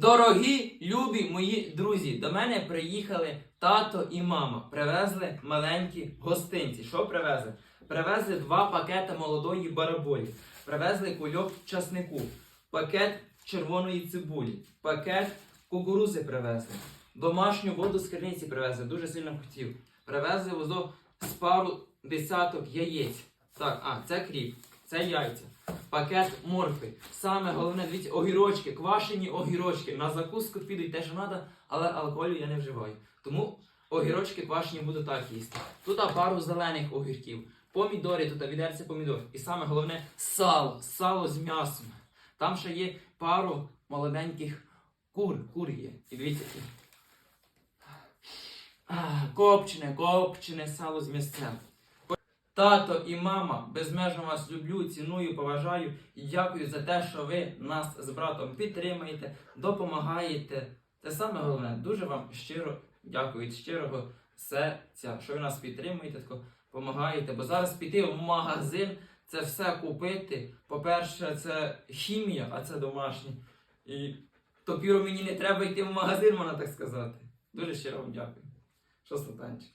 Дорогі, любі мої друзі, до мене приїхали тато і мама. Привезли маленькі гостинці. Що привезли? Привезли два пакети молодої бараболі, привезли кульок часнику, пакет червоної цибулі, пакет кукурузи привезли, домашню воду з криниці привезли, дуже сильно хотів. Привезли возо з пару десяток яєць. Так, а, це кріп, це яйця. Пакет моркви. Саме головне, дивіться, огірочки, квашені огірочки. На закуску підуть те, що треба, але алкоголю я не вживаю. Тому огірочки квашені буду так їсти. Тут пару зелених огірків, помідори, тут а, помідор. І саме головне сало, сало з м'ясом. Там ще є пару молоденьких кур, кур є. І дивіться. Копчене, копчене сало з м'ясцем. Тато і мама, безмежно вас люблю, ціную, поважаю і дякую за те, що ви нас з братом підтримуєте, допомагаєте. Це саме головне, дуже вам щиро дякую від щирого серця, що ви нас підтримуєте, допомагаєте. Бо зараз піти в магазин, це все купити. По-перше, це хімія, а це домашнє. І тепер мені не треба йти в магазин, можна так сказати. Дуже щиро вам дякую. Що статанчик?